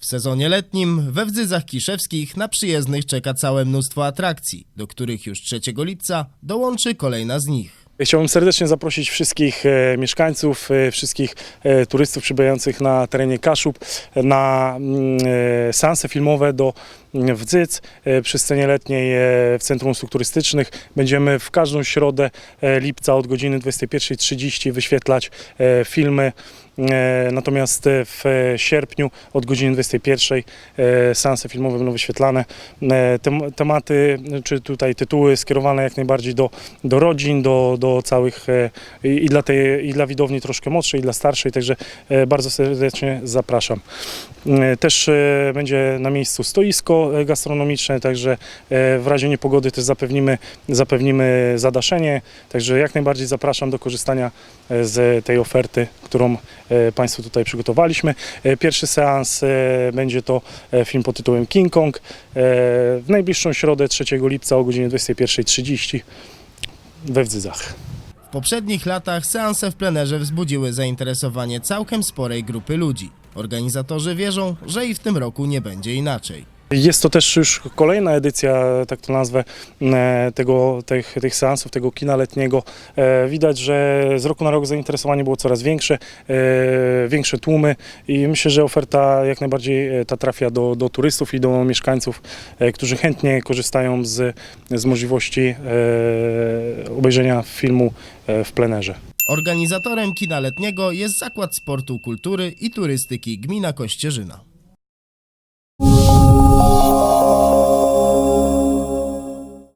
W sezonie letnim we Wdzydzach Kiszewskich na przyjezdnych czeka całe mnóstwo atrakcji, do których już 3 lipca dołączy kolejna z nich. Chciałbym serdecznie zaprosić wszystkich e, mieszkańców, e, wszystkich e, turystów przybywających na terenie Kaszub na mm, seanse filmowe do mm, Wdzyc przy scenie letniej w Centrum Usług Turystycznych. Będziemy w każdą środę lipca od godziny 21.30 wyświetlać filmy. Natomiast w sierpniu od godziny 21 e, seanse filmowe będą wyświetlane. Tem- Tematy, czy tutaj tytuły skierowane jak najbardziej do, do rodzin, do, do całych e, i dla, tej, i dla widowni troszkę młodszej, i dla starszej, także e, bardzo serdecznie zapraszam. E, Też będzie na miejscu stoisko gastronomiczne, także w razie niepogody też zapewnimy, zapewnimy zadaszenie, także jak najbardziej zapraszam do korzystania z tej oferty, którą Państwu tutaj przygotowaliśmy. Pierwszy seans będzie to film pod tytułem King Kong w najbliższą środę 3 lipca o godzinie 21.30 we Wdzydzach. W poprzednich latach seanse w plenerze wzbudziły zainteresowanie całkiem sporej grupy ludzi. Organizatorzy wierzą, że i w tym roku nie będzie inaczej. Jest to też już kolejna edycja, tak to nazwę, e, tego, tych, tych seansów, tego kina letniego. E, Widać, że z roku na rok zainteresowanie było coraz większe, e, większe tłumy i myślę, że oferta jak najbardziej ta trafia do, do turystów i do mieszkańców, którzy chętnie korzystają z, z możliwości obejrzenia filmu w plenerze. Organizatorem kina letniego jest Zakład Sportu, Kultury i Turystyki Gmina Kościerzyna.